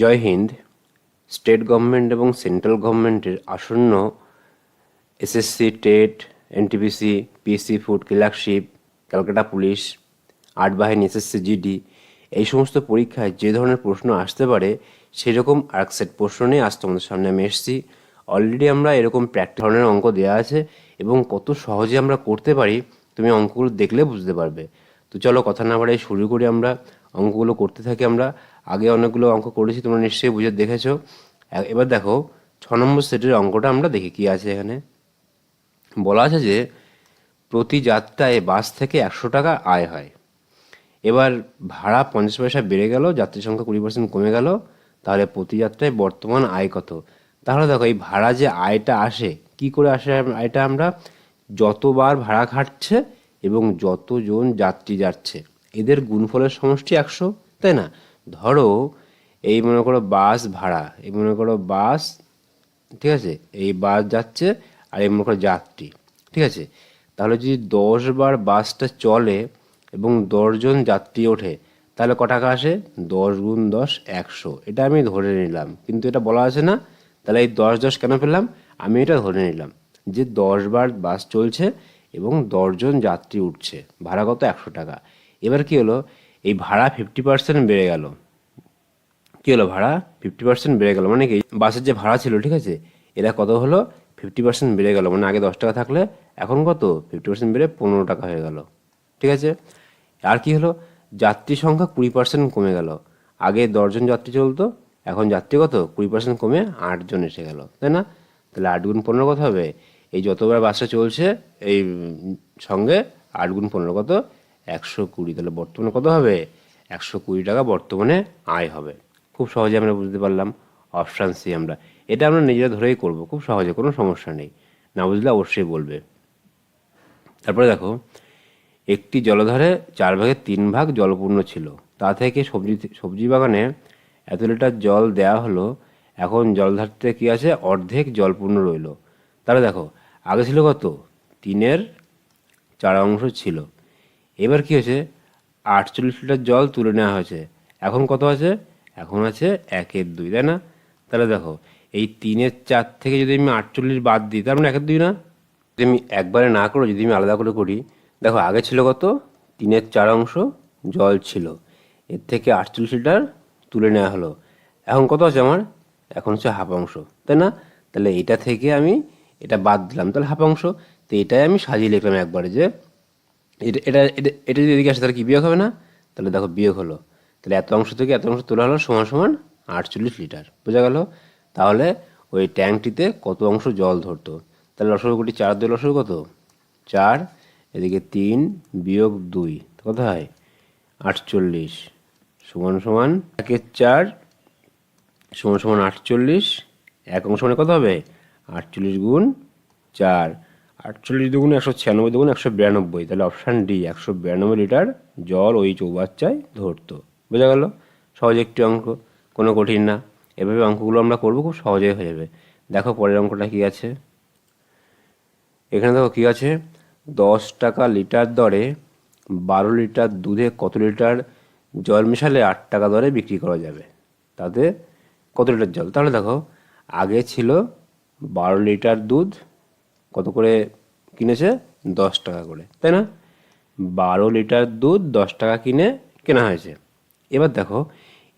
জয় হিন্দ, state government এবং central গভর্নমেন্টের আসন্ন SSC, TET, NTPC, PSC, food clerkship, Calcutta police art বাহিনী, এসএসসি, জিডি, এই সমস্ত পরীক্ষায় যে ধরনের প্রশ্ন আসতে পারে, সেরকম আর এক সেট প্রশ্ন নিয়ে আজ তোমাদের সামনে আমি এসেছি। অলরেডি আমরা এরকম প্র্যাকটিস ধরনের অঙ্ক দেওয়া আছে এবং কত সহজে আমরা করতে পারি, তুমি অঙ্কগুলো দেখলে বুঝতে পারবে। তো চলো কথা না বাড়াই শুরু করি আমরা। অঙ্কগুলো করতে থাকি আমরা। আগে অনেকগুলো অঙ্ক করেছি, তোমরা নিশ্চয়ই বুঝে দেখেছ। এবার দেখো, ছ নম্বর সেটের অঙ্কটা আমরা দেখি, কি আছে এখানে? বলা আছে যে, প্রতি যাত্রায় বাস থেকে একশো টাকা আয় হয়। এবার ভাড়া পঞ্চাশ পয়সা বেড়ে গেল যাত্রী সংখ্যা কুড়ি পার্সেন্ট কমে গেল, তাহলে প্রতি যাত্রায় বর্তমান আয় কত? তাহলে দেখো, এই ভাড়া যে আয়টা আসে, কি করে আসে আয়টা আমরা? যতবার ভাড়া খাটছে এবং যতজন যাত্রী যাচ্ছে, এদের গুণফলের সমষ্টি একশো, তাই না? ধরো, এই মনে করো বাস ভাড়া, এই মনে করো বাস, ঠিক আছে? এই বাস যাচ্ছে আর এই মনে করো যাত্রী, ঠিক আছে? তাহলে যদি দশ বার বাসটা চলে এবং দশজন যাত্রী ওঠে, তাহলে ক টাকা আসে? দশ গুণ দশ, একশো। এটা আমি ধরে নিলাম। কিন্তু এটা বলা আছে না? তাহলে এই দশ দশ কেন পেলাম আমি এটা ধরে নিলাম যে দশ বার বাস চলছে এবং দশজন যাত্রী উঠছে। ভাড়া কত? একশো টাকা। এবার কি হলো? এই ভাড়া ফিফটি পার্সেন্ট বেড়ে গেল। কী হলো ভাড়া? ফিফটি পার্সেন্ট বেড়ে গেল মানে কি? বাসের যে ভাড়া ছিল, ঠিক আছে? এরা কত হলো? ফিফটি পার্সেন্ট বেড়ে গেল। মানে আগে দশ টাকা থাকলে এখন কত? ফিফটি পার্সেন্ট বেড়ে পনেরো টাকা হয়ে গেল। ঠিক আছে? আর কি হলো? যাত্রী সংখ্যা কুড়ি পার্সেন্ট কমে গেল। আগে দশজন যাত্রী চলতো, এখন যাত্রী কত? কুড়ি পার্সেন্ট কমে আটজন এসে গেল। তাই না? তাহলে আট গুণ পনেরো কত হবে? এই যতবার বাসটা চলছে, এই সঙ্গে আট গুণ পনেরো কত? একশো কুড়ি, তাহলে বর্তমানে কত হবে? একশো কুড়ি টাকা বর্তমানে আয় হবে। খুব সহজে আমরা বুঝতে পারলাম, অপশান সি আমরা। এটা আমরা নিজেরা ধরেই করব, খুব সহজে, কোনো সমস্যা নেই। না বুঝলে অবশ্যই বলবে। তারপরে দেখো, একটি জলধারে চার ভাগের তিন ভাগ জলপূর্ণ ছিল। তা থেকে সবজি সবজি বাগানে এত লিটার জল দেওয়া হলো, এখন জলধারতে কি আছে? অর্ধেক জলপূর্ণ রইল। তাহলে দেখো, আগে ছিল কত? তিনের চার অংশ ছিল। এবার কি হয়েছে? আটচল্লিশ লিটার জল তুলে নেওয়া হয়েছে। এখন কত আছে? এখন আছে একের দুই, তাই না? তাহলে দেখো, এই তিনের চার থেকে যদি আমি আটচল্লিশ বাদ দিই, তার মানে একের দুই না? যদি আমি একবারে না করে, যদি আমি আলাদা করে করি, দেখো আগে ছিল কত? তিনের চার অংশ জল ছিল। এর থেকে আটচল্লিশ লিটার তুলে নেওয়া হলো। এখন কত আছে আমার? এখন হচ্ছে হাফ অংশ, তাই না? তাহলে এটা থেকে আমি এটা বাদ দিলাম, তাহলে হাফ অংশ। তো এটাই আমি সাজিয়ে লিখলাম একবারে যে এটা এটা এটা যদি এদিকে আসে, তাহলে কি বিয়োগ হবে না? তাহলে দেখো বিয়োগ হলো। তাহলে এত অংশ থেকে এত অংশ তোলা হলো সমান সমান আটচল্লিশ লিটার। বোঝা গেল? তাহলে ওই ট্যাঙ্কটিতে কত অংশ জল ধরতো? তাহলে লসগু কোটি চার দুই লসগু কত? চার, এদিকে তিন, বিয়োগ দুই। কত হয়? আটচল্লিশ সমান সমান একের চার সমান সমান আটচল্লিশ। এক অংশ মানে কত হবে? আটচল্লিশ গুণ চার। আটচল্লিশ দুগুণ একশো ছিয়ানব্বই দুগুণ একশো বিরানব্বই, তাহলে অপশান ডি একশো বিরানব্বই লিটার জল ওই চৌবাচ্চায় ধরতো। বোঝা গেল? সহজ একটি অঙ্ক, কোনো কঠিন না। এভাবে অঙ্কগুলো আমরা করব, খুব সহজেই হয়ে যাবে। দেখো পরের অঙ্কটা কী আছে। এখানে দেখো কী আছে? দশ টাকা লিটার দরে বারো লিটার দুধে কত লিটার জল মেশালে আট টাকা দরে বিক্রি করা যাবে? তাতে কত লিটার জল? তাহলে দেখো, আগে ছিল বারো লিটার দুধ কত করে কিনেছে? দশ টাকা করে, তাই না? বারো লিটার দুধ দশ টাকা কিনে কেনা হয়েছে। এবার দেখো,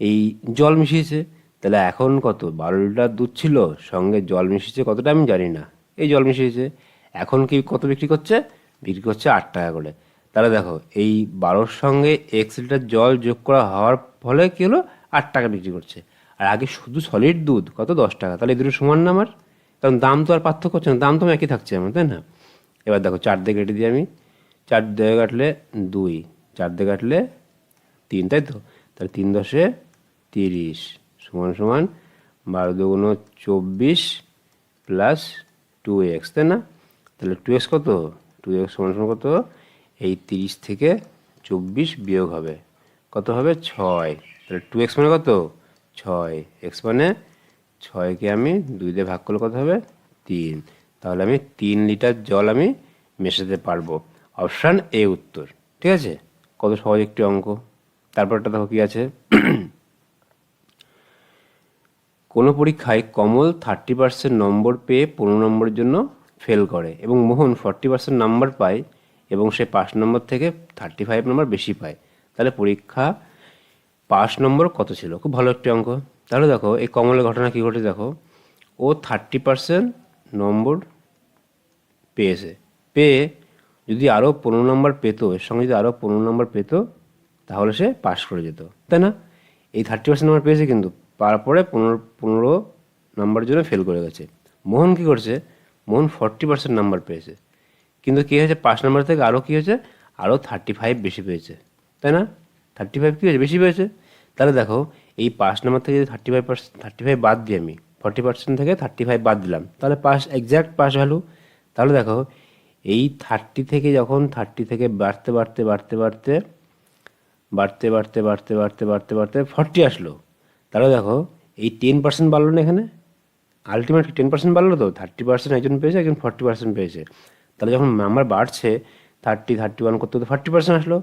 এই জল মিশিয়েছে, তাহলে এখন কত? বারো লিটার দুধ ছিল, সঙ্গে জল মিশিয়েছে কতটা আমি জানি না। এই জল মিশিয়েছে, এখন কি কত বিক্রি করছে? বিক্রি করছে আট টাকা করে। তাহলে দেখো, এই বারোর সঙ্গে এক্স লিটার জল যোগ করা হওয়ার ফলে কি হলো? আট টাকা বিক্রি করছে। আর আগে শুধু সলিড দুধ, কত? দশ টাকা। তাহলে এই দুটো সমান না আমার? কারণ দাম তো আর পার্থক্য হচ্ছে না, দাম তো একই থাকছে আমার, তাই না? এবার দেখো, চার দিয়ে কেটে দিই আমি, চার দিয়ে কাটলে দুই, চার দিয়ে কাটলে তিন, তাই তো? তাহলে তিন দশে তিরিশ, সমান সমান বারো দুগুণ চব্বিশ প্লাস টু এক্স তাই না? তাহলে টু এক্স কত? টু এক্স সমান সমান কত? এই তিরিশ থেকে চব্বিশ বিয়োগ হবে, কত হবে? ছয়, তাহলে টু এক্স মানে কত? ছয় এক্স মানে ছয়কে আমি দুই দিয়ে ভাগ করলে কত হবে? তিন। তাহলে আমি তিন লিটার জল আমি মেশাতে পারব। অপশান এ উত্তর। ঠিক আছে? কত সহজ একটি অঙ্ক। তারপরটা দেখো কি আছে? কোনো পরীক্ষায় কমল থার্টি পার্সেন্ট নম্বর পেয়ে পনেরো নম্বরের জন্য ফেল করে এবং মোহন ফর্টি পার্সেন্ট নাম্বার পায় এবং সে পাঁচ নম্বর থেকে থার্টি ফাইভ নম্বর বেশি পায়। তাহলে পরীক্ষা পাঁচ নম্বর কত ছিল? খুব ভালো একটি অঙ্ক। তাহলে দেখো, এই কমলের ঘটনা কী ঘটে দেখো? ও থার্টি পার্সেন্ট নম্বর পেয়েছে। পেয়ে যদি আরও পনেরো নম্বর পেতো, এর সঙ্গে যদি আরও পনেরো নম্বর পেতো, তাহলে সে পাশ করে যেত, তাই না? এই থার্টি পার্সেন্ট নাম্বার পেয়েছে কিন্তু, তারপরে পনেরো পনেরো নাম্বারের জন্য ফেল করে গেছে। মোহন কী করছে? মোহন ফর্টি পার্সেন্ট নাম্বার পেয়েছে। কিন্তু কী হয়েছে? পাঁচ নাম্বার থেকে আরও কী হয়েছে? আরও থার্টি ফাইভ বেশি পেয়েছে, তাই না? থার্টি ফাইভ কী হয়েছে? বেশি পেয়েছে। তাহলে দেখো, এই পাঁচ নাম্বার থেকে যদি thirty five percent thirty five বাদ দিই আমি ফর্টি পার্সেন্ট থেকে থার্টি ফাইভ বাদ দিলাম, তাহলে পাস এক্স্যাক্ট পাস ভ্যালু তাহলে দেখো, এই থার্টি থেকে যখন থার্টি থেকে বাড়তে বাড়তে বাড়তে বাড়তে বাড়তে বাড়তে বাড়তে বাড়তে বাড়তে বাড়তে ফর্টি আসলো। তাহলে দেখো, এই টেন পার্সেন্ট বাড়লো না এখানে? আলটিমেট টেন পার্সেন্ট বাড়লো তো থার্টি পার্সেন্ট একজন পেয়েছে, একজন ফর্টি পার্সেন্ট পেয়েছে। তাহলে যখন নাম্বার বাড়ছে থার্টি থার্টি ওয়ান করতে করতে ফর্টি পার্সেন্ট আসলো।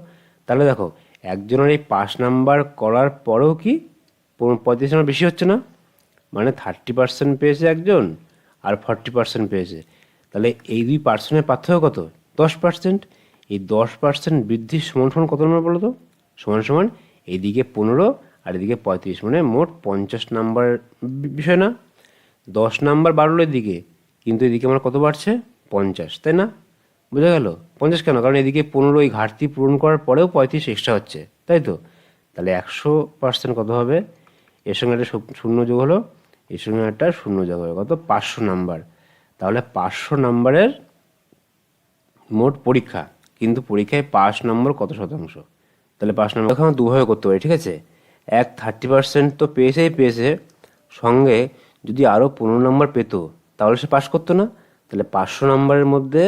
তাহলে দেখো একজনের এই পাস নাম্বার করার পরেও কি পঁয়ত্রিশ নাম্বার বেশি হচ্ছে না? মানে থার্টি পার্সেন্ট পেয়েছে একজন আর ফর্টি পার্সেন্ট পেয়েছে। তাহলে এই দুই পার্সেন্টের পার্থক্য কত? দশ পার্সেন্ট এই দশ পার্সেন্ট বৃদ্ধির সমান সমান কত নম্বর বলো তো সমান সমান এইদিকে পনেরো আর এদিকে পঁয়ত্রিশ। মানে মোট পঞ্চাশ নাম্বার বিষয় না। দশ নাম্বার বাড়লো এদিকে, কিন্তু এদিকে আমার কত বাড়ছে? পঞ্চাশ। তাই না? বোঝা গেল? পঞ্চাশ কেন? কারণ এদিকে পনেরো এই ঘাটতি পূরণ করার পরেও পঁয়ত্রিশ এক্সট্রা হচ্ছে, তাই তো? তাহলে একশো পার্সেন্ট কত হবে? এর সঙ্গে একটা শূন্য যোগ হলো, এর সঙ্গে একটা শূন্য যোগ হলো, কত? পাঁচশো নাম্বার তাহলে পাঁচশো নাম্বারের মোট পরীক্ষা, কিন্তু পরীক্ষায় পাস নম্বর কত শতাংশ? তাহলে পাস নম্বর এখন দুভাবে করতে পারি, ঠিক আছে? এক থার্টি পার্সেন্ট তো পেয়েছেই পেয়েছে। সঙ্গে যদি আরও পনেরো নম্বর পেতো, তাহলে সে পাস করতো না? তাহলে পাঁচশো নম্বরের মধ্যে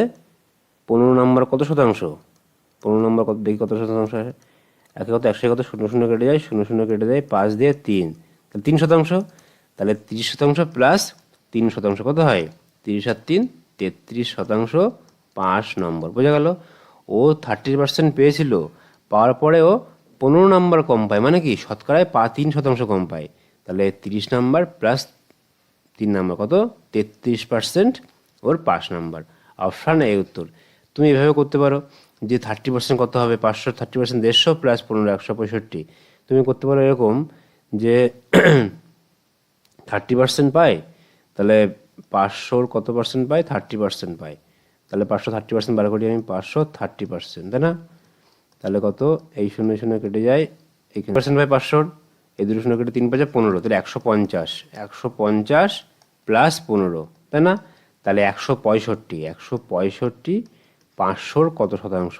পনেরো নম্বর কত শতাংশ? পনেরো নম্বর কত দেখি কত শতাংশ আসে? একে কত একশো কত শূন্য শূন্য কেটে যায়, শূন্য শূন্য কেটে যায়, পাঁচ দিয়ে তিন। তাহলে তিন শতাংশ? তাহলে তিরিশ শতাংশ প্লাস তিন শতাংশ কত হয়? তিরিশ আর তিন, তেত্রিশ শতাংশ পাঁচ নম্বর। বোঝা গেল? ও থার্টি পার্সেন্ট পেয়েছিল, পাওয়ার পরে ও পনেরো নাম্বার কম পায়। মানে কি? শতকরায় পা তিন শতাংশ কম পায়। তাহলে তিরিশ নাম্বার প্লাস তিন নাম্বার কত? তেত্রিশ পার্সেন্ট ওর পাঁচ নাম্বার। অপশান এই উত্তর। তুমি এভাবে করতে পারো যে থার্টি পার্সেন্ট কত হবে? পাঁচশো থার্টি পার্সেন্ট দেড়শো প্লাস পনেরো, একশো পঁয়ষট্টি। তুমি করতে পারো এরকম যে থার্টি পার্সেন্ট পায়, তাহলে পাঁচশোর কত পার্সেন্ট পায়? থার্টি পার্সেন্ট পায়। তাহলে পাঁচশো থার্টি পার্সেন্ট বার করি আমি, পাঁচশো থার্টি পার্সেন্ট তাই না? তাহলে কত? এই শূন্য শূন্য কেটে যায় এইখানে পার্সেন্ট পায় পাঁচশোর, এই দুটো শূন্য কেটে তিন পাঁচে পনেরো, তাহলে একশো পঞ্চাশ। একশো পঞ্চাশ প্লাস পনেরো, তাই না? তাহলে একশো পঁয়ষট্টি একশো পঁয়ষট্টি পাঁচশোর কত শতাংশ?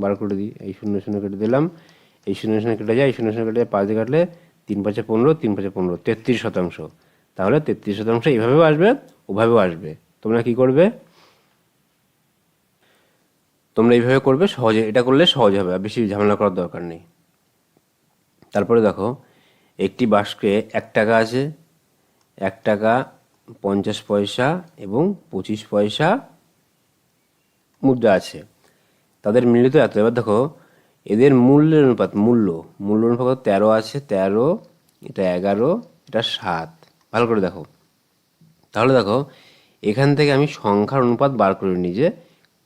বার করে দিই এই শূন্য শূন্য কেটে দিলাম। এই শূন্য শূন্য কেটে যায়, এই শূন্য শূন্য কেটে যায়, পাঁচ দিয়ে কাটলে তিন পাঁচে পনেরো, তিন পাঁচে পনেরো, তেত্রিশ শতাংশ। তাহলে তেত্রিশ শতাংশ এইভাবেও আসবে, ওভাবেও আসবে। তোমরা কি করবে? তোমরা এইভাবে করবে, সহজে এটা করলে সহজ হবে, আর বেশি ঝামেলা করার দরকার নেই। তারপরে দেখো, একটি বাস্কে এক টাকা আছে, এক টাকা পঞ্চাশ পয়সা এবং পঁচিশ পয়সা মুদ্রা আছে। তাদের মিলিত এত। এবার দেখো, এদের মূল্যের অনুপাত, মূল্য। মূল্য অনুপাত তেরো আছে, তেরো, এটা এগারো, এটা সাত। ভালো করে দেখো। তাহলে দেখো, এখান থেকে আমি সংখ্যার অনুপাত বার করে নিই যে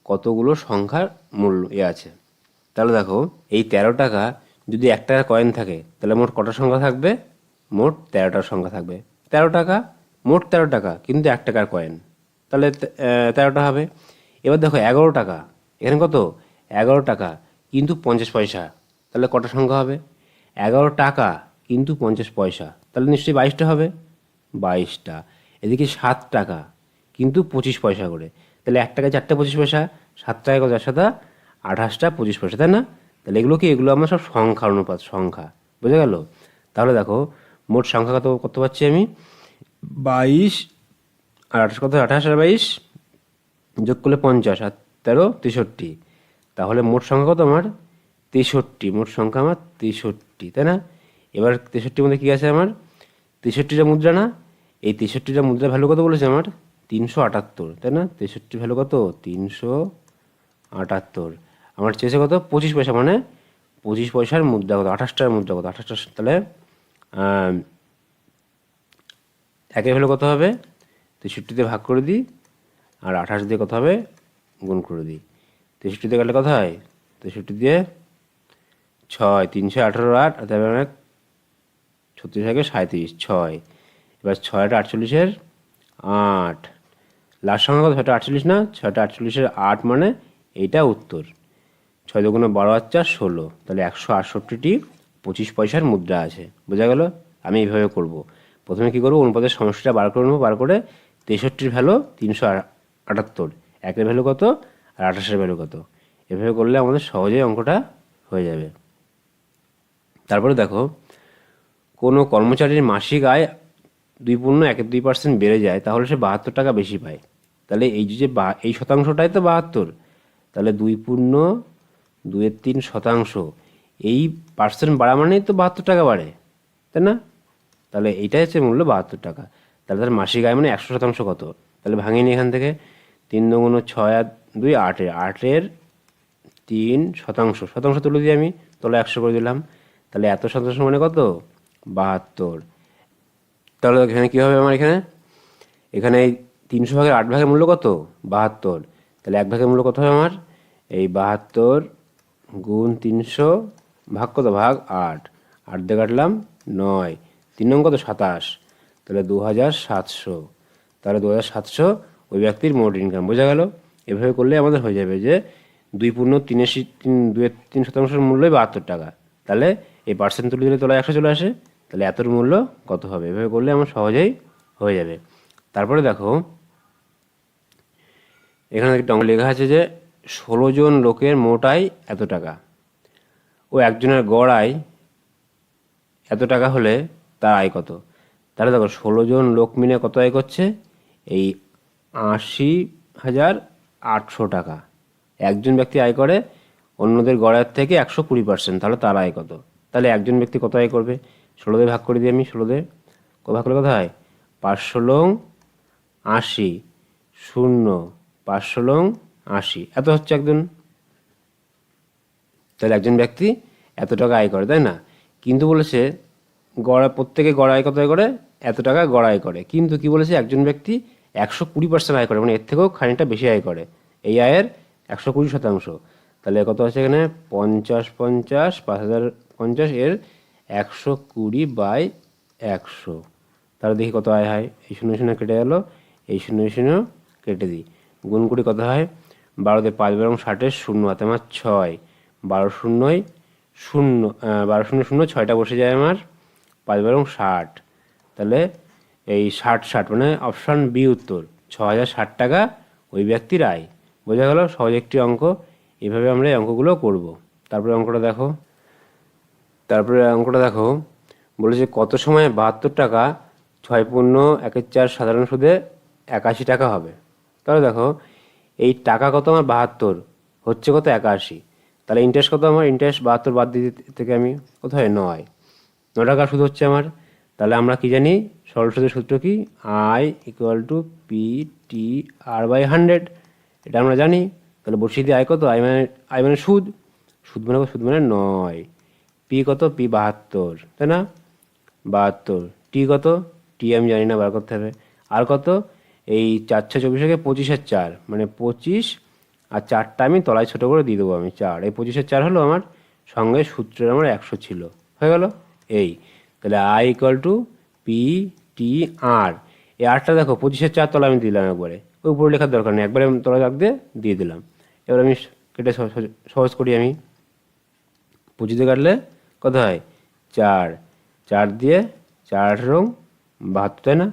কতগুলো সংখ্যার মূল্য এ আছে। তাহলে দেখো, এই তেরো টাকা যদি এক টাকা কয়েন থাকে, তাহলে মোট কটা সংখ্যা থাকবে? মোট তেরোটার সংখ্যা থাকবে। তেরো টাকা, মোট তেরো টাকা, কিন্তু এক টাকার কয়েন তাহলে তেরোটা হবে। এবার দেখো এগারো টাকা। এখানে কত? এগারো টাকা কিন্তু পঞ্চাশ পয়সা। তাহলে কটা সংখ্যা হবে? এগারো টাকা কিন্তু পঞ্চাশ পয়সা। তাহলে নিশ্চয়ই বাইশটা হবে? বাইশটা। এদিকে সাত টাকা কিন্তু পঁচিশ পয়সা করে। তাহলে এক টাকায় চারটে পঁচিশ পয়সা, সাত টাকা কত? সাদা আঠাশটা পঁচিশ পয়সা, তাই না? তাহলে এগুলো কি? এগুলো আমার সব সংখ্যা অনুপাত, সংখ্যা। বুঝা গেল? তাহলে দেখো, মোট সংখ্যা কত কত পাচ্ছি আমি? বাইশ আর আঠাশ কত? আঠাশ আর বাইশ? যোগ করলে পঞ্চাশ আর তেরো তেষট্টি। তাহলে মোট সংখ্যা কত আমার? তেষট্টি। মোট সংখ্যা আমার তেষট্টি, তাই না? এবার তেষট্টির মধ্যে কী আছে আমার? তেষট্টিটা মুদ্রা না? এই তেষট্টিটা মুদ্রা ভ্যালু কত বলেছে আমার? তিনশো আটাত্তর, তাই না? তেষট্টি ভ্যালু কত? তিনশো আটাত্তর। আমার চেয়েছে কত? পঁচিশ পয়সা মানে পঁচিশ পয়সার মুদ্রা কত? আঠাশটার মুদ্রা কত? আঠাশটা তাহলে একের ভ্যালু কত হবে? তেষট্টিতে ভাগ করে দিই আর আঠাশ দিয়ে কত হবে? গুণ করে দিই। তেষট্টি দিয়ে কাটলে কত হয়? তেষট্টি দিয়ে ছয়। তিনশো আঠারো আট আর তারপরে অনেক ছত্রিশ আগে সাঁত্রিশ ছয়। এবার ছয়টা আটচল্লিশের আট। লাস্ট সংখ্যা কত? ছয়টা আটচল্লিশ না? ছয়টা আটচল্লিশের আট মানে এইটা উত্তর। ছয় দুগুণে বারো আর চার, ষোলো। তাহলে একশো আটষট্টিটি পঁচিশ পয়সার মুদ্রা আছে। বোঝা গেল? আমি এইভাবে করব। প্রথমে কী করব? অনুপাতের সমস্যাটা বার করে নেব। বার করে তেষট্টির ভ্যালু তিনশো আটাত্তর। একের ভ্যালু কত? আর আঠাশের ভ্যালু কত? এভাবে করলে আমাদের সহজেই অঙ্কটা হয়ে যাবে। তারপরে দেখো, কোনো কর্মচারীর মাসিক আয় দুই পূর্ণ একের দুই পার্সেন্ট বেড়ে যায়, তাহলে সে বাহাত্তর টাকা বেশি পায়। তাহলে এই যে বা, এই শতাংশটাই তো বাহাত্তর। তাহলে দুই পূর্ণ দুয়ের তিন শতাংশ, এই পার্সেন্ট বাড়া মানেই তো বাহাত্তর টাকা বাড়ে, তাই না? তাহলে এইটাই হচ্ছে মূল্য বাহাত্তর টাকা। তাহলে তার মাসিক আয় মানে একশো শতাংশ কত? তাহলে ভাঙিয়ে নিই এখান থেকে। তিন দুগুণ ছয় আর দুই আটের আটের তিন শতাংশ। শতাংশ তুলে দিই আমি তোলা একশো করে দিলাম। তাহলে এত শতাংশ মানে কত? বাহাত্তর। তাহলে এখানে কী হবে আমার এখানে? এখানে এই তিনশো ভাগের আট ভাগের মূল্য কত? বাহাত্তর। তাহলে এক ভাগের মূল্য কত হবে আমার? এই বাহাত্তর গুণ তিনশো ভাগ কত? ভাগ আট। আট দিয়ে কাটলাম নয়। তিন নং কত? সাতাশ। তাহলে দু হাজার সাতশো। তাহলে দু হাজার সাতশো ওই ব্যক্তির মোট ইনকাম বোঝা গেল? এভাবে করলে আমাদের হয়ে যাবে যে দুই পূর্ণ তিনের তিন দুয়ের তিন শতাংশের মূল্যই বাহাত্তর টাকা। তাহলে এই পার্সেন্ট তুলে দিলে তোলা একশো চলে আসে। তাহলে এতর মূল্য কত হবে? এভাবে করলে আমার সহজেই হয়ে যাবে। তারপরে দেখো, এখানে একটা অঙ্ক লেখা আছে যে ষোলো জন লোকের মোট আয় এত টাকা। ও একজনের গড় আয় এত টাকা হলে তার আয় কত? তাহলে দেখো, ষোলো জন লোক মিলে কত আয় করছে? এই আশি হাজার আটশো টাকা। একজন ব্যক্তি আয় করে, অন্যদের গড়ের থেকে একশো কুড়ি পার্সেন্ট তাহলে তার আয় কত? তাহলে একজন ব্যক্তি কত আয় করবে? ষোলো ভাগ করে দিই আমি ষোলো দিয়ে ভাগ করলে কত হয়? পাঁচশো লং আশি, শূন্য, পাঁচশো লং আশি। এত হচ্ছে একজন। তাহলে একজন ব্যক্তি এত টাকা আয় করে, তাই না? কিন্তু বলেছে, গড়া, প্রত্যেকে গড় আয় কত করে? এত টাকা গড় আয় করে। কিন্তু কি বলেছে? একজন ব্যক্তি একশো কুড়ি পার্সেন্ট আয় করে মানে এর থেকেও খানিকটা বেশি আয় করে। এই আয়ের একশো কুড়ি শতাংশ। তাহলে কত আছে এখানে? পঞ্চাশ পঞ্চাশ, পাঁচ হাজার পঞ্চাশ, এর একশো কুড়ি বাই একশো। তাহলে দেখি কত আয় হয়। এই শূন্য শূন্য কেটে গেল। এই শূন্য শূন্য কেটে দিই। গুণ কুড়ি কত হয়? বারোতে পাঁচ বারো ষাটের শূন্য হাতে আমার ছয়। বারো শূন্যই শূন্য বারো শূন্য শূন্য ছয়টা বসে যায় আমার। পাঁচ বারো ষাট। তাহলে এই ষাট ষাট মানে অপশান বি উত্তর। ছ হাজার ষাট টাকা ওই ব্যক্তির আয়। বোঝা গেল সহজ একটি অঙ্ক। এভাবে আমরা এই অঙ্কগুলো করব। তারপরে অঙ্কটা দেখো। তারপরে অঙ্কটা দেখো। বলেছে কত সময় বাহাত্তর টাকা ছয় পূর্ণ একের চার সাধারণ সুদে একাশি টাকা হবে? তাহলে দেখো, এই টাকা কত আমার বাহাত্তর? হচ্ছে কত একাশি? তাহলে ইন্টারেস্ট কত আমার? ইন্টারেস্ট বাহাত্তর বাদ দিয়ে থেকে আমি কত হয় নয় ন টাকা সুদ হচ্ছে আমার। তাহলে আমরা কি জানি? সরল সুদের সূত্র কি? I equal to P T R by hundred এটা আমরা জানি। তাহলে বসিয়ে দিয়ে আয় কত? আই মানে আই মানে সুদ। সুদ মানে সুদ মানে নয়। পি কত? পি বাহাত্তর। তাই না? বাহাত্তর। টি কত? টি আমি জানি না, বার করতে হবে। আর কত? এই চার ছয় চব্বিশকে পঁচিশের চার। মানে পঁচিশ আর চারটা আমি তলায় ছোটো করে দিয়ে দেবো আমি চার। এই পঁচিশের চার হলো আমার সঙ্গে সূত্রের আমার একশো ছিল। হয়ে গেল? এই। তাহলে I equal to P T R এই আরটা দেখো, পঁচিশের চার তলা আমি দিলাম একবারে। ওই উপরে লেখার দরকার নেই, একবারে তলা দাগ দিয়ে দিয়ে দিলাম। এবার আমি কেটে সহজ- করি আমি। পঁচিশে কাটলে কত হয়? চার। চার দিয়ে চার আঠেরো বাহাত্তর, তাই না?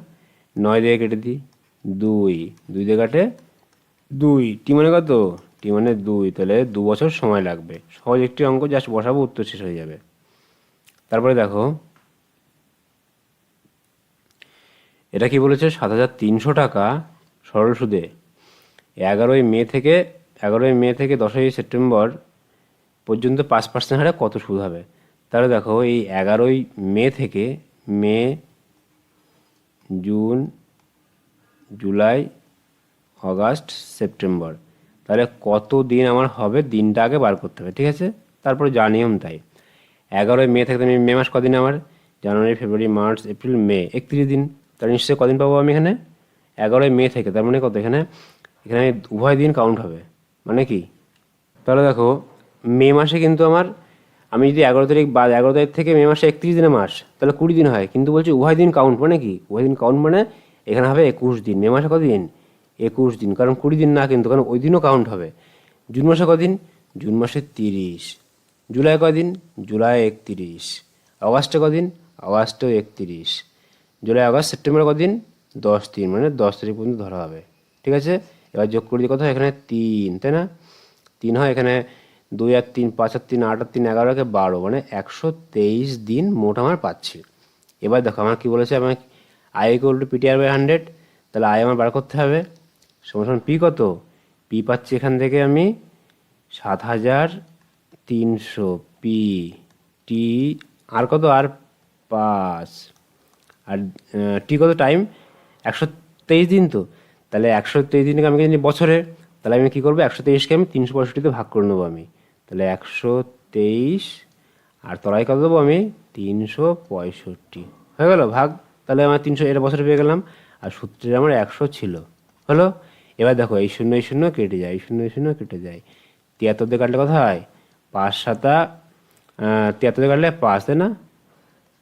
নয় দিয়ে কেটে দিই, দুই। দুই দিয়ে কাটে দুই। টি মানে কত? টি মানে দুই। তাহলে দু বছর সময় লাগবে। সহজ একটি অঙ্ক, জাস্ট বসাবো, উত্তর শেষ হয়ে যাবে। তারপরে দেখো এটা কি বলেছে? সাত হাজার তিনশো টাকা সরল সুদে। এগারোই মে থেকে, এগারোই মে থেকে দশই সেপ্টেম্বর পর্যন্ত পাঁচ পার্সেন্ট হারে কত সুদ হবে? তাহলে দেখো, এই এগারোই মে থেকে, May, June, July, August, September. তাহলে কত দিন আমার হবে? দিনটা আগে বার করতে হবে, ঠিক আছে? তারপরে যা নিয়ম তাই। এগারোই মে থেকে মে মাস কদিন আমার? জানুয়ারি, ফেব্রুয়ারি, মার্চ, এপ্রিল, মে, একত্রিশ দিন। তাহলে নিশ্চয়ই কদিন পাবো আমি এখানে? এগারোই মে থেকে, তার মানে কত? এখানে এখানে উভয় দিন কাউন্ট হবে। মানে কি? তাহলে দেখো, মে মাসে কিন্তু আমার, আমি যদি এগারো তারিখ বা এগারো তারিখ থেকে মে মাসে একত্রিশ দিনের মাস, তাহলে কুড়ি দিন হয়। কিন্তু বলছি উভয় দিন কাউন্ট মানে কি? উভয় দিন কাউন্ট মানে এখানে হবে একুশ দিন। মে মাসে কদিন একুশ দিন। কারণ কুড়ি দিন না কিন্তু, কারণ ওই দিনও কাউন্ট হবে। জুন মাসে কদিন জুন মাসে তিরিশ। জুলাই কদিন জুলাই একত্রিশ। অগাস্টে কদিন অগাস্টেও একত্রিশ। জুলাই আগস্ট সেপ্টেম্বর কদিন দশ দিন মানে দশ তারিখ পর্যন্ত ধরা হবে। ঠিক আছে? এবার যোগ করে দিই, কত এখানে তিন, তাই না? তিন হয়, এখানে দুই আর তিন, পাঁচ আর তিন, আট আর তিন, এগারো একে বারো মানে একশো তেইশ দিন মোট আমার পাচ্ছি। এবার দেখো, আমার কী বলেছে? আমার I equal to PTR by hundred তাহলে আই আমার বার করতে হবে। সমান পি কত? পি পাচ্ছি এখান থেকে আমি সাত হাজার তিনশো পি টি আর কত? আর পাঁচ। আর টি কত টাইম একশো তেইশ দিন তো। তাহলে একশো তেইশ দিনকে আমি জানি বছরে তাহলে আমি কী করব? একশো তেইশকে আমি তিনশো পঁয়ষট্টিতে ভাগ করে নেব আমি। তাহলে একশো তেইশ আর তলায় কত দেবো আমি? তিনশো পঁয়ষট্টি। হয়ে গেল ভাগ। তাহলে আমার তিনশো, এটা বছরে পেয়ে গেলাম। আর সূত্রের আমার একশো ছিল। হলো? এবার দেখো, এই শূন্য এই শূন্য কেটে যায়, এই শূন্য এই শূন্য কেটে যায়। তিয়াত্তর দিয়ে কাটলে কথা হয়? পাঁচ সাতা তিয়াত্তর দিয়ে কাটলে পাঁচ, তাই না?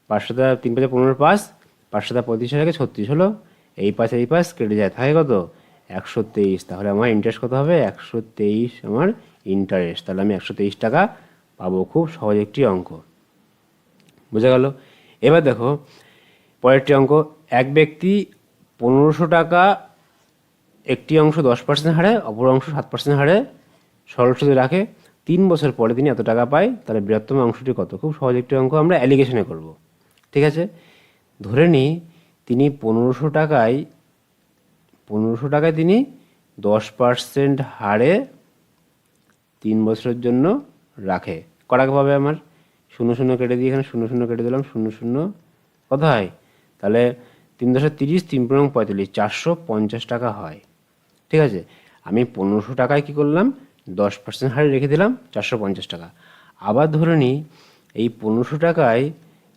পাঁচ সাতা, তিন পাঁচে পনেরো, পাঁচ। পাঁচ সাতা পঁয়ত্রিশ থেকে ছত্রিশ হলো। এই পাঁচ এই পাঁচ, কেটে যায়, থাকে কত? একশো তেইশ। তাহলে আমার ইন্টারেস্ট কত হবে? একশো তেইশ আমার ইন্টারেস্ট তাহলে আমি একশো তেইশ টাকা পাবো। খুব সহজ একটি অঙ্ক। বোঝা গেল? এবার দেখো, পরেরটি অঙ্ক। এক ব্যক্তি পনেরোশো টাকা একটি অংশ দশ পার্সেন্ট হারে, অপর অংশ সাত পার্সেন্ট হারে সুদে রাখে, তিন বছর পরে তিনি এত টাকা পায়, তাহলে বৃহত্তম অংশটি কত? খুব সহজ একটি অঙ্ক। আমরা অ্যালিগেশনে করব। ঠিক আছে? ধরে নিই তিনি পনেরোশো টাকায় পনেরোশো টাকায় তিনি দশ পার্সেন্ট হারে তিন বছরের জন্য রাখে। ক পাবে আমার শূন্য শূন্য কেটে দিয়ে এখানে শূন্য শূন্য কেটে দিলাম, শূন্য শূন্য কত হয়। তাহলে তিন দশে তিরিশ, তিন পনেরো পঁয়তাল্লিশ, চারশো পঞ্চাশ টাকা হয়। ঠিক আছে? আমি পনেরোশো টাকায় কী করলাম? দশ পার্সেন্ট হারে রেখে দিলাম, চারশো পঞ্চাশ টাকা। আবার ধরে নিই এই পনেরোশো টাকায়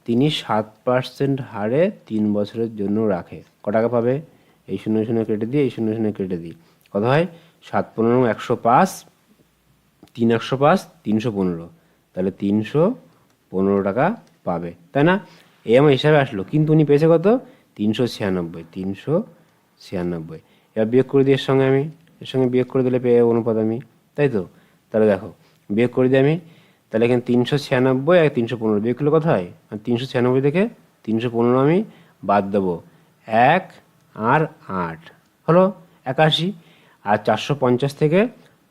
তিনি সাত পার্সেন্ট হারে তিন বছরের জন্য রাখে। ক টাকা পাবে? এই শূন্য শূন্য কেটে দিই, এই শূন্য শূন্য কেটে দিই। কত হয়? সাত পনেরো একশো পাঁচ, তিন একশো পাঁচ, তিনশো পনেরো। তাহলে তিনশো পনেরো টাকা পাবে। তাই না? এ আমার হিসাবে আসলো। কিন্তু উনি পেয়েছে কত? তিনশো ছিয়ানব্বই তিনশো ছিয়ানব্বই। এবার বিয়োগ করে দিই এর সঙ্গে আমি। এর সঙ্গে বিয়োগ করে দিলে পেয়ে অনুপাত আমি। তাই তো? তাহলে দেখো, বিয়োগ করে দিই আমি তাহলে এখানে তিনশো ছিয়ানব্বই আর তিনশো পনেরো বিয়োগ করলে কত হয়? তিনশো ছিয়ানব্বই থেকে তিনশো পনেরো আমি বাদ দেবো। এক আর আট। হলো একাশি। আর চারশো পঞ্চাশ থেকে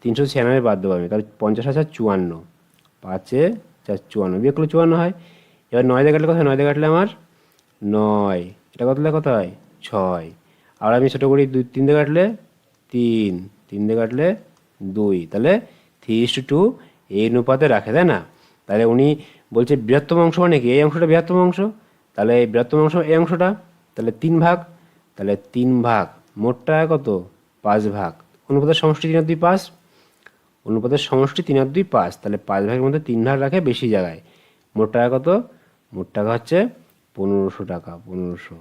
তিনশো ছিয়ানব্বই বাদ দেবো আমি। তাহলে পঞ্চাশ হাজার চুয়ান্ন। পাঁচে চার চুয়ান্ন। বিয়োগ চুয়ান্ন হয়। এবার নয় দিয়ে কাটলে হয়? নয় দিয়ে কাটলে আমার নয়। এটা কত কত হয়? ছয়। আর আমি ছোটো করি দুই, তিন দিয়ে কাটলে তিন। তিন দিয়ে কাটলে দুই। তাহলে থ্রি ইস টু এই অনুপাতে রাখে, তাই না? তাহলে উনি বলছে বৃহত্তম অংশ মানে কি? এই অংশটা বৃহত্তম অংশ? তাহলে এই বৃহত্তম অংশ, এই অংশটা? তাহলে তিন ভাগ? তাহলে তিন ভাগ। মোটটা কত? পাঁচ ভাগ। অনুপাতের সমষ্টি তিন দুই পাঁচ? অনুপাতের সমষ্টি তিন আর দুই পাঁচ। তাহলে পাঁচ ভাগের মধ্যে তিন ভাগ রাখে বেশি জায়গায়। মোট টাকা কত? মোট টাকা হচ্ছে পনেরোশো টাকা, পনেরোশো।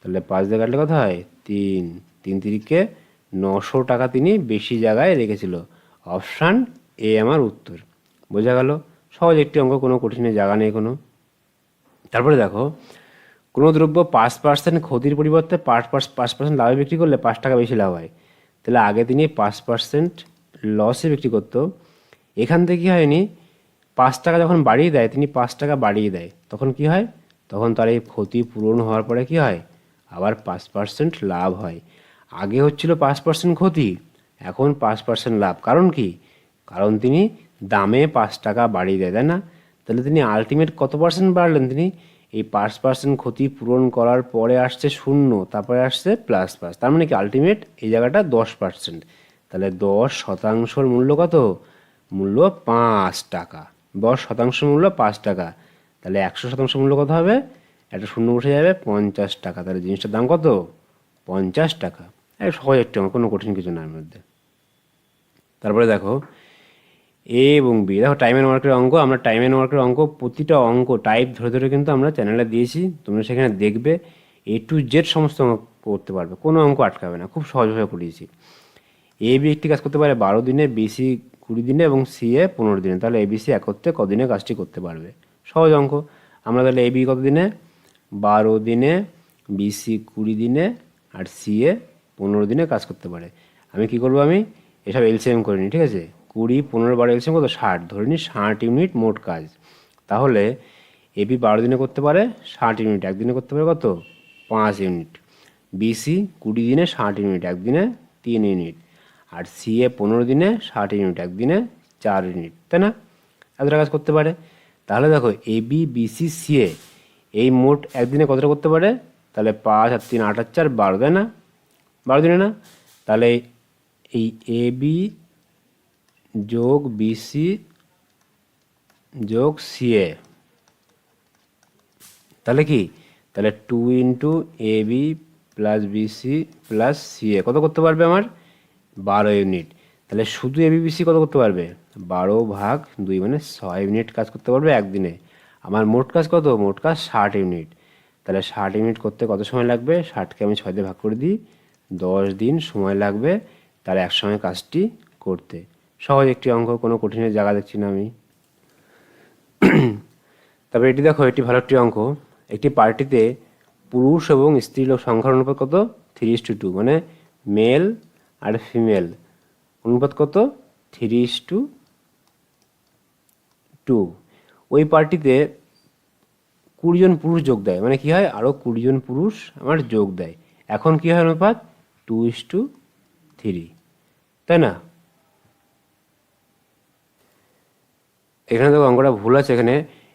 তাহলে পাঁচ দিয়ে কাটলে কত হয়? তিন। তিন তিরিকে নশো টাকা তিনি বেশি জায়গায় রেখেছিল। অপশান এ আমার উত্তর। বোঝা গেল, সহজ একটি অঙ্ক, কোনো কঠিনের জায়গা নেই কোনো তারপরে দেখো, কোনো দ্রব্য পাঁচ পার্সেন্ট ক্ষতির পরিবর্তে পাঁচ পাঁচ পাঁচ পার্সেন্ট লাভে বিক্রি করলে পাঁচ টাকা বেশি লাভ হয়। তাহলে আগে তিনি পাঁচ পার্সেন্ট লসে বিক্রি করতো। এখান থেকে কী হয়নি? পাঁচ টাকা যখন বাড়িয়ে দেয়, তিনি পাঁচ টাকা বাড়িয়ে দেয়। তখন কি হয়? তখন তার এই ক্ষতি পূরণ হওয়ার পরে কি হয়? আবার পাঁচ পার্সেন্ট লাভ হয়। আগে হচ্ছিল পাঁচ পার্সেন্ট ক্ষতি, এখন পাঁচ পার্সেন্ট লাভ। কারণ কি? কারণ তিনি দামে পাঁচ টাকা বাড়িয়ে দেয়, তাই না? তাহলে তিনি আলটিমেট কত পার্সেন্ট বাড়লেন তিনি? এই পাঁচ পার্সেন্ট ক্ষতি পূরণ করার পরে আসছে শূন্য, তারপরে আসছে প্লাস পাঁচ। তার মানে কি আলটিমেট এই জায়গাটা দশ পার্সেন্ট তাহলে দশ শতাংশর মূল্য কত? মূল্য পাঁচ টাকা। দশ শতাংশ মূল্য পাঁচ টাকা। তাহলে একশো শতাংশ মূল্য কত হবে? একটা শূন্য বসে যাবে পঞ্চাশ টাকা। তাহলে জিনিসটার দাম কত? পঞ্চাশ টাকা। সহজ একটু আমার কোনো কঠিন কিছু না এর মধ্যে। তারপরে দেখো এ এবং বি দেখো টাইম অ্যান্ড ওয়ার্কের অঙ্ক, আমরা টাইম অ্যান্ড ওয়ার্কের অঙ্ক, প্রতিটা অঙ্ক টাইপ ধরে ধরে কিন্তু আমরা চ্যানেলে দিয়েছি। তোমরা সেখানে দেখবে এ টু জেড সমস্ত অঙ্ক করতে পারবে। কোনো অঙ্ক আটকাবে না, খুব সহজভাবে করিয়েছি এ বি একটি কাজ করতে পারে বারো দিনে বিসি কুড়ি দিনে এবং সি এ পনেরো দিনে। তাহলে এ এবিসি একত্রে কদিনে কাজটি করতে পারবে? সহজ অঙ্ক। আমরা তাহলে এ বি কত দিনে? বারো দিনে বিসি কুড়ি দিনে আর সি এ পনেরো দিনে কাজ করতে পারে। আমি কি করব আমি? এসব এলসিএম করে নিই, ঠিক আছে? কুড়ি পনেরো বারো এলসিএম কত? ষাট। ধরে নিই ষাট ইউনিট মোট কাজ। তাহলে এবি বারো দিনে করতে পারে ষাট ইউনিট। একদিনে করতে পারে কত? পাঁচ ইউনিট। বিসি কুড়ি দিনে ষাট ইউনিট। একদিনে তিন ইউনিট। আর সিএ পনেরো দিনে ষাট ইউনিট। একদিনে চার ইউনিট। তাই না? এতটা কাজ করতে পারে। তাহলে দেখো এ বি বিসি সিএ এই মোট একদিনে কতটা করতে পারে? তাহলে পাঁচ আর তিন আট আর চার বারো। তাই না? বারো দিনে না? তাহলে এই এ বি যোগ বিসি যোগ সিএ। তাহলে কি? তাহলে two into A B plus BC plus CA. কত করতে পারবে আমার? বারো ইউনিট। তাহলে শুধু এবিবিসি কত করতে পারবে? বারো ভাগ দুই মানে ছয় ইউনিট কাজ করতে পারবে একদিনে। আমার মোট কাজ কত? মোট কাজ ষাট ইউনিট। তাহলে ষাট ইউনিট করতে কত সময় লাগবে? ষাটকে আমি ছয় দিয়ে ভাগ করে দিই। দশ দিন সময় লাগবে তার এক সময় কাজটি করতে। সহজ একটি অঙ্ক, কোনো কঠিনের জায়গা দেখছি না আমি। তারপরে এটি দেখো, এটি ভালো একটি অঙ্ক। একটি পার্টিতে পুরুষ এবং স্ত্রীলোক সংখ্যার অনুপাত কত? থ্রি ইস টু টু মানে মেল আর ফিমেল অনুপাত কত? থ্রি ইস টু টু ওই পার্টিতে কুড়িজন পুরুষ যোগ দেয় মানে কি হয়? আরও কুড়িজন পুরুষ আমার যোগ দেয়। এখন কি হয় অনুপাত? টু ইস টু থ্রি তাই না? এখানে দেখো অঙ্কটা ভুল আছে, এখানে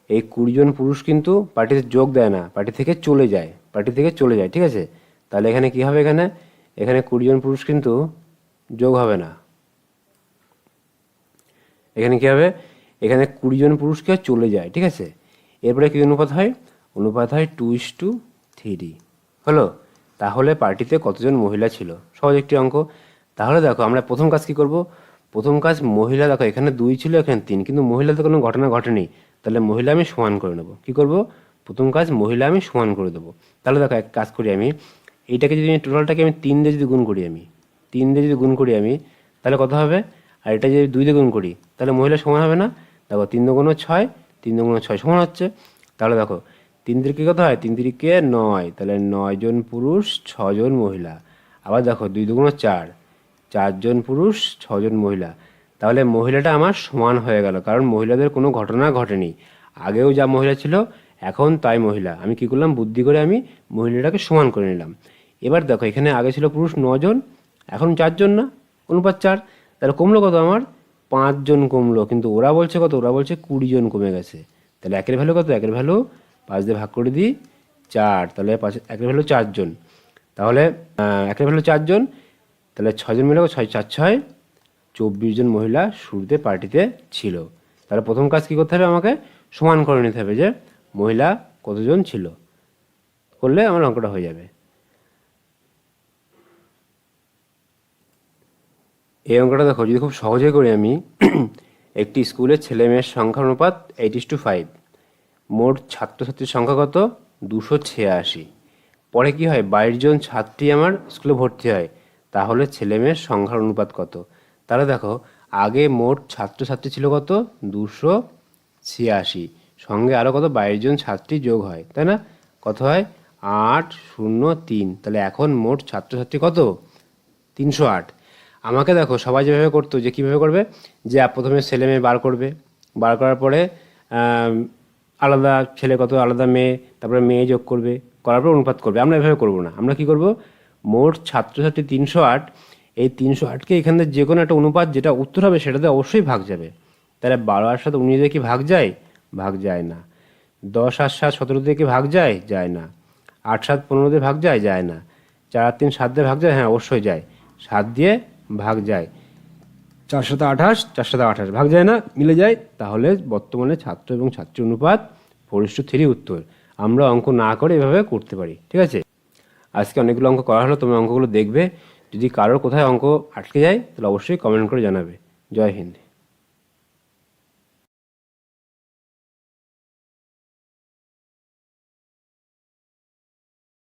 এই কুড়িজন পুরুষ কিন্তু পার্টিতে যোগ দেয় না, পার্টি থেকে চলে যায়, পার্টি থেকে চলে যায়, ঠিক আছে? তাহলে এখানে কি হবে এখানে? এখানে কুড়িজন পুরুষ কিন্তু যোগ হবে না। এখানে কি হবে? এখানে কুড়িজন পুরুষকে চলে যায়, ঠিক আছে? এরপরে কি অনুপাত হয়? অনুপাত হয় টু ইস টু থ্রি হলো? তাহলে পার্টিতে কতজন মহিলা ছিল? সহজ একটি অঙ্ক। তাহলে দেখো আমরা প্রথম কাজ কি করব? প্রথম কাজ মহিলা, দেখো এখানে দুই ছিল, এখানে তিন। কিন্তু মহিলাতে কোনো ঘটনা ঘটেনি। তাহলে মহিলা আমি সমান করে নেব। কী করব? প্রথম কাজ মহিলা আমি সমান করে দেবো। তাহলে দেখো এক কাজ করি আমি। এইটাকে যদি আমি টোটালটাকে আমি তিন দিয়ে যদি গুণ করি আমি, তিন দিয়ে যদি গুণ করি আমি, তাহলে কত হবে? আর এটা যদি দুই দিয়ে গুণ করি, তাহলে মহিলা সমান হবে না? দেখো তিন দুগুণ ছয়, তিন দুগুণ ছয় সমান হচ্ছে। তাহলে দেখো, তিন তিরিকে কত হয়? তিন তিরিকে নয়। তাহলে নয় জন পুরুষ ছজন মহিলা। আবার দেখো দুই দুগুণ চার। চারজন পুরুষ, ছজন মহিলা। তাহলে মহিলাটা আমার সমান হয়ে গেল, কারণ মহিলাদের কোনো ঘটনা ঘটেনি। আগেও যা মহিলা ছিল, এখন তাই মহিলা। আমি কি করলাম? বুদ্ধি করে আমি মহিলাটাকে সমান করে নিলাম। এবার দেখো, এখানে আগে ছিল পুরুষ নজন, এখন চারজন না? অনুপাত চার। তাহলে কমলো কত আমার? পাঁচজন কমলো। কিন্তু ওরা বলছে কত? ওরা বলছে কুড়ি জন কমে গেছে। তাহলে একের ভ্যালু কত? একের ভ্যালু পাঁচ দিয়ে ভাগ করে দিই চার। তাহলে পাঁচ, একের ভ্যালু চারজন। তাহলে একের ভ্যালু চারজন। তাহলে ছজন মিলে ছয়, চার, ছয়। চব্বিশ জন মহিলা শুরুতে পার্টিতে ছিল। তাহলে প্রথম কাজ কী করতে হবে আমাকে? সমান করে নিতে হবে যে মহিলা কতজন ছিল? করলে আমার অঙ্কটা হয়ে যাবে। এই অঙ্কটা দেখো, যদি খুব সহজে করি আমি, একটি স্কুলের ছেলে মেয়ের সংখ্যা অনুপাত এইট ইস টু ফাইভ। মোট ছাত্রছাত্রীর সংখ্যা কত? দুশো ছিয়াশি। পরে কি হয়? বাইশ জন ছাত্রী আমার স্কুলে ভর্তি হয়। তাহলে ছেলে মেয়ের সংখ্যার অনুপাত কত? তাহলে দেখো, আগে মোট ছাত্রছাত্রী ছিল কত? দুশো ছিয়াশি। সঙ্গে আরও কত? বাইশ জন ছাত্রী যোগ হয়, তাই না? কত হয়? আট শূন্য তিন। তাহলে এখন মোট ছাত্রছাত্রী কত? তিনশো আট। আমাকে দেখো, সবাই যেভাবে করতো, যে কীভাবে করবে? যে প্রথমে ছেলে মেয়ে বার করবে। বার করার পরে আলাদা ছেলে কত? আলাদা মেয়ে। তারপরে মেয়ে যোগ করবে। করার পর অনুপাত করবে। আমরা এভাবে করব না। আমরা কি করব? মোট ছাত্রছাত্রী তিনশো আট। এই তিনশো আটকে এখান যে কোনো একটা অনুপাত যেটা উত্তর হবে সেটাতে অবশ্যই ভাগ যাবে। তাহলে বারো আর সাথে উনিশ দিয়ে কি ভাগ যায়? ভাগ যায় না। দশ আর সাত সতেরো দিয়ে কি ভাগ যায়? যায় না। আট সাত পনেরো দিয়ে ভাগ যায়? যায় না। চার আর তিন সাত দিয়ে ভাগ যায়? হ্যাঁ অবশ্যই যায়। সাত দিয়ে ভাগ যায়। চার সাথে আঠাশ, চার সাথে আঠাশ ভাগ যায় না, মিলে যায়। তাহলে বর্তমানে ছাত্র এবং ছাত্রী অনুপাত ফোর টু থ্রি উত্তর। আমরা অঙ্ক না করে এভাবে করতে পারি। ঠিক আছে? আজকে অনেকগুলো অঙ্ক করা হলো তুমি অঙ্কগুলো দেখবে। যদি কারোর কোথায় অঙ্ক আটকে যায়, তাহলে অবশ্যই কমেন্ট করে জানাবে। জয় হিন্দ।